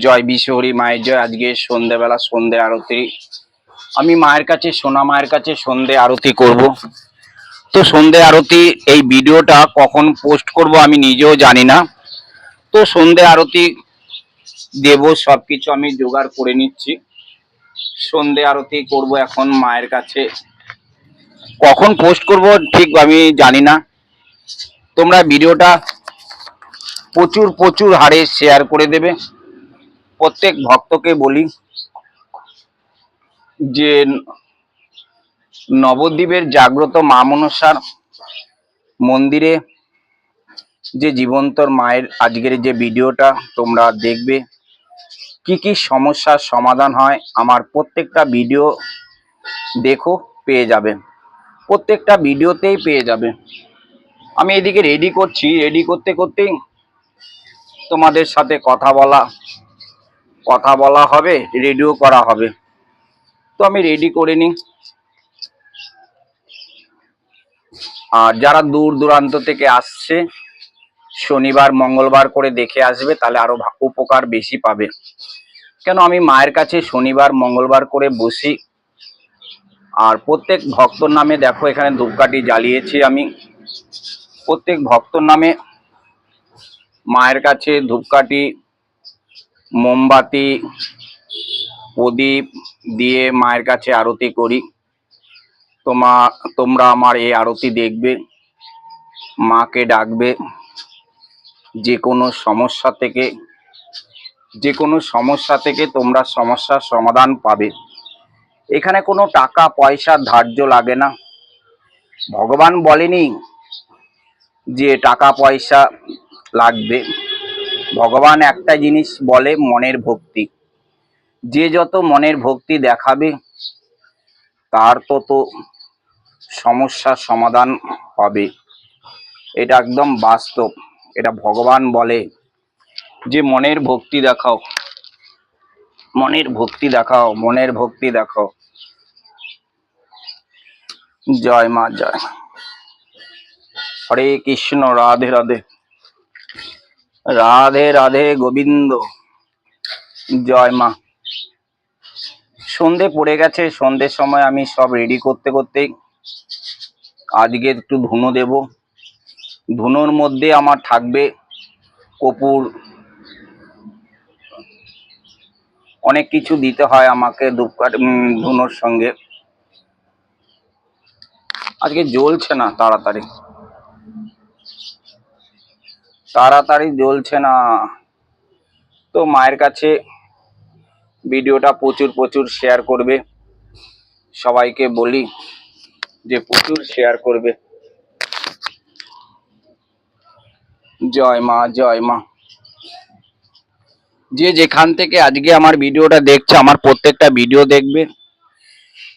জয় বিশ্বহরি মায়ের জয়। আজকে সন্ধ্যেবেলা সন্ধে আরতি। আমি মায়ের কাছে, সোনা মায়ের কাছে সন্ধে আরতি করব। তো সন্ধে আরতি, এই ভিডিওটা কখন পোস্ট করব আমি নিজেও জানি না। তো সন্ধে আরতি দেব, সবকিছু আমি জোগাড় করে নিচ্ছি। সন্ধে আরতি করব এখন মায়ের কাছে। কখন পোস্ট করব ঠিক আমি জানি না। তোমরা ভিডিওটা প্রচুর প্রচুর হারে শেয়ার করে দেবে। প্রত্যেক ভক্তকে বলি যে নবদ্বীপের জাগ্রত মা মনসার মন্দিরে যে জীবন্তর মায়ের আজকের যে ভিডিওটা তোমরা দেখবে, কি কি সমস্যার সমাধান হয়, আমার প্রত্যেকটা ভিডিও দেখো, পেয়ে যাবে। প্রত্যেকটা ভিডিওতেই পেয়ে যাবে। আমি এদিকে রেডি করছি। রেডি করতে করতেই তোমাদের সাথে কথা বলা কথা বলা হবে, রেডিও করা হবে। তো আমি রেডি করে নিই। আর যারা দূর দূরান্ত থেকে আসছে, শনিবার, মঙ্গলবার করে দেখে আসবে, তাহলে আরও ভা- উপকার বেশি পাবে। কেন আমি মায়ের কাছে শনিবার, মঙ্গলবার করে বসি? আর প্রত্যেক ভক্তর নামে দেখো, এখানে ধূপকাঠি জ্বালিয়েছি আমি। প্রত্যেক ভক্তর নামে মায়ের কাছে ধূপকাঠি মোমবাতি, প্রদীপ দিয়ে মায়ের কাছে আরতি করি। তোমা, তোমরা আমার এই আরতি দেখবে, মাকে ডাকবে। যে কোনো সমস্যা থেকে যে কোনো সমস্যা থেকে তোমরা সমস্যার সমাধান পাবে। এখানে কোনো টাকা, পয়সা, ধার্য লাগে না। ভগবান বলেনি যে টাকা, পয়সা লাগবে। ভগবান একটা জিনিস বলে মনের ভক্তি। যে যত মনের ভক্তি দেখাবে, তার তত সমস্যার সমাধান হবে। এটা একদম বাস্তব। এটা ভগবান বলে যে, মনের ভক্তি দেখাও। মনের ভক্তি দেখাও, মনের ভক্তি দেখাও। জয় মা, জয়। হরে কৃষ্ণ, রাধে রাধে। রাধে রাধে গোবিন্দ। জয় মা। সন্ধে পড়ে গেছে সন্ধ্যের সময় আমি সব রেডি করতে করতেই আজকে একটু ধুনো দেব। ধুনোর মধ্যে আমার থাকবে কপুর। অনেক কিছু দিতে হয় আমাকে ধূপকাঠ ধুনোর সঙ্গে। আজকে জ্বলছে না তাড়াতাড়ি। তাড়াতাড়ি জ্বলছে না। তো মায়ের কাছে ভিডিওটা প্রচুর প্রচুর শেয়ার করবে। সবাইকে বলি যে প্রচুর শেয়ার করবে। জয় মা জয় মা। যে যেখান থেকে আজকে আমার ভিডিওটা দেখছে, আমার প্রত্যেকটা ভিডিও দেখবে।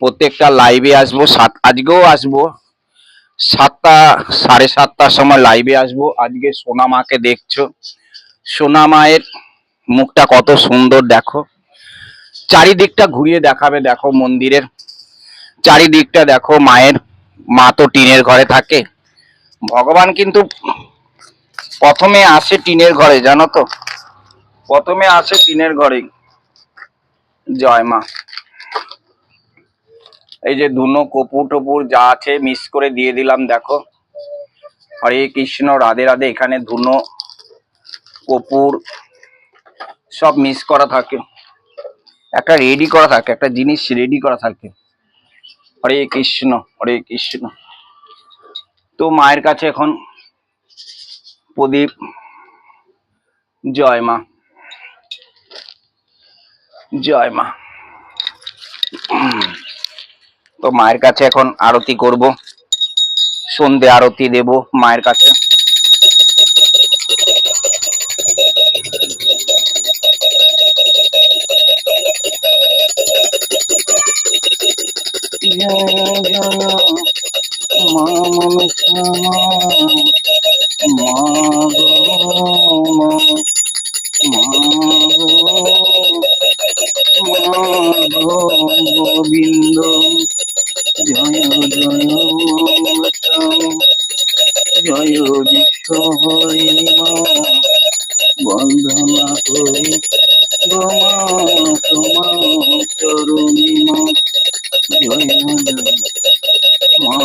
প্রত্যেকটা লাইভে আসব, সাত আজকেও আসব। সাতটা, সাড়ে সাতটার সময় লাইভে আসব। আজকে সোনা মাকে দেখছ। সোনা মায়ের মুখটা কত সুন্দর, দেখো। চারিদিকটা ঘুরিয়ে দেখাবে, দেখো মন্দিরের। চারিদিকটা দেখো মায়ের, মা তো টিনের ঘরে থাকে। ভগবান কিন্তু প্রথমে আসে টিনের ঘরে, জানো তো? প্রথমে আসে টিনের ঘরে জয় মা। এই যে ধুনো কপুর টপুর যা আছে মিক্স করে দিয়ে দিলাম, দেখো। হরে কৃষ্ণ, রাধে রাধে, এখানে ধুনো কপুর সব মিক্স করা থাকে। একটা রেডি করা থাকে, একটা জিনিস রেডি করা থাকে। হরে কৃষ্ণ হরে কৃষ্ণ। তো মায়ের কাছে এখন প্রদীপ। জয় মা। জয় মা। তো মায়ের কাছে এখন আরতি করব। সন্ধে আরতি দেব মায়ের কাছে। মা মা মা মা গো মা গো গোবিন্দ জয় জয় মনসা জয় বিশ্ব হরি মা বন্দনা করি গোমা তোমার চরণী মা জয় জয় মা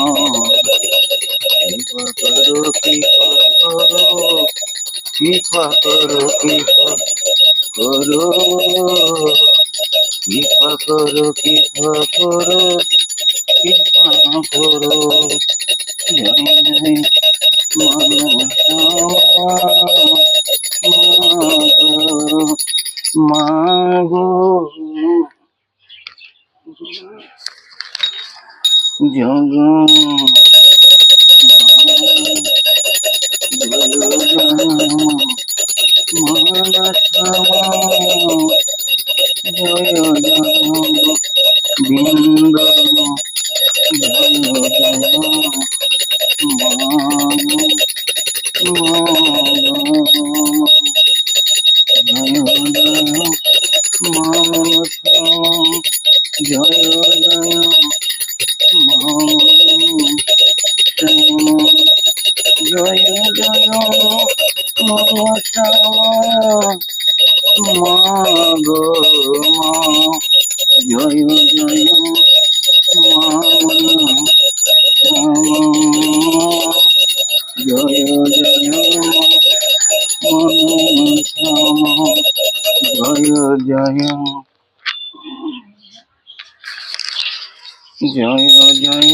করো কৃপা করো কৃপা করো কৃপা করো কৃপা করো কৃপা করো কৃপা করো মাগো জগ জয় জয় জয় জয় মা গো মা জয় জয় জয় জয় জয় জয় জয় জয় জয়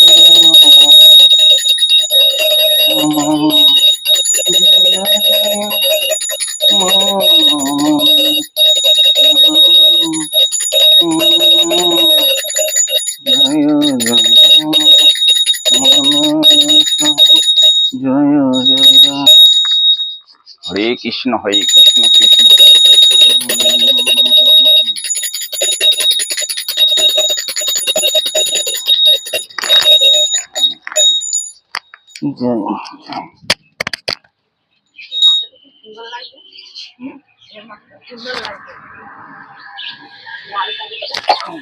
হরে কৃষ্ণ হরে কৃষ্ণ কৃষ্ণ।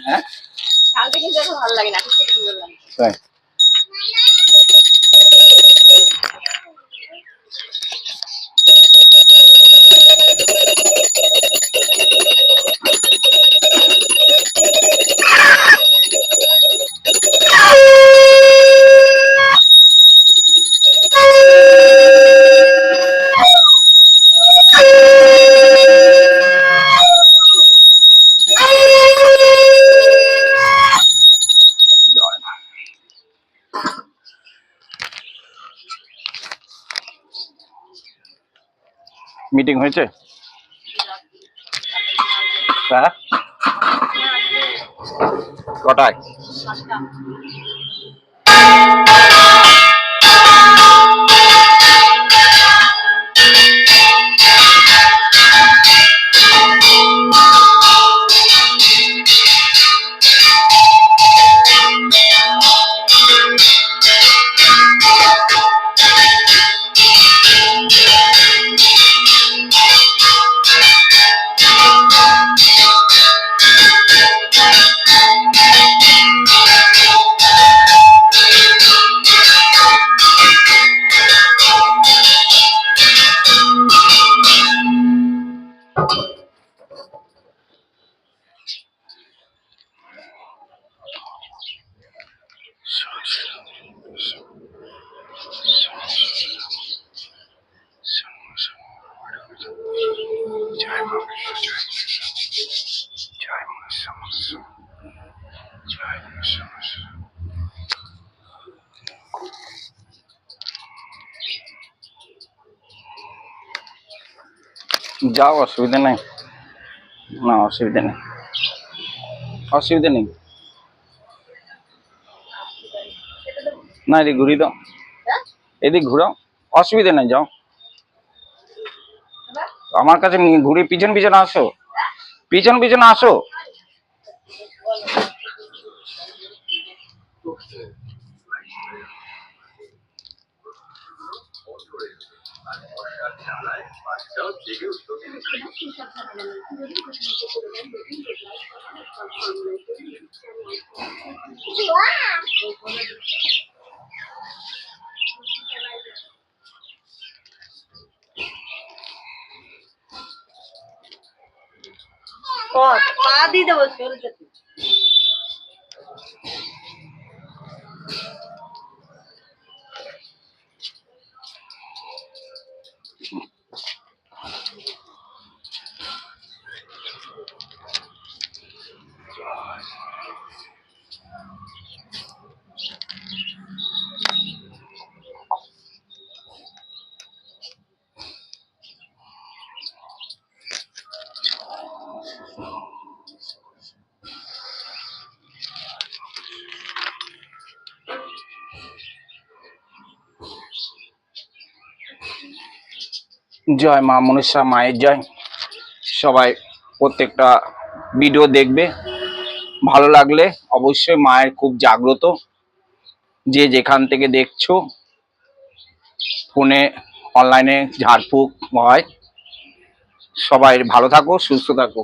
হ্যাঁ? ভালো লাগে না খুব সুন্দর লাগে। মিটিং হয়েছে? হ্যাঁ? কটায়? যাও, অসুবিধা নেই। না, অসুবিধা নেই। অসুবিধা নেই। না, এদিক ঘুরি দাও। এদিকে ঘুরাও। অসুবিধা নেই, যাও। আমার কাছে ঘুরে পিছন পিছন আসো। পিছন পিছন আসো কত পা দিয়ে দেবো শরীরটা জয় মা মনুষ্যা মায়ের জয়। সবাই প্রত্যেকটা ভিডিও দেখবে। ভালো লাগলে অবশ্যই মায়ের খুব জাগ্রত। যে যেখান থেকে দেখছ, ফোনে, অনলাইনে ঝাড়ফুঁক হয়। সবাই ভালো থাকো, সুস্থ থাকো।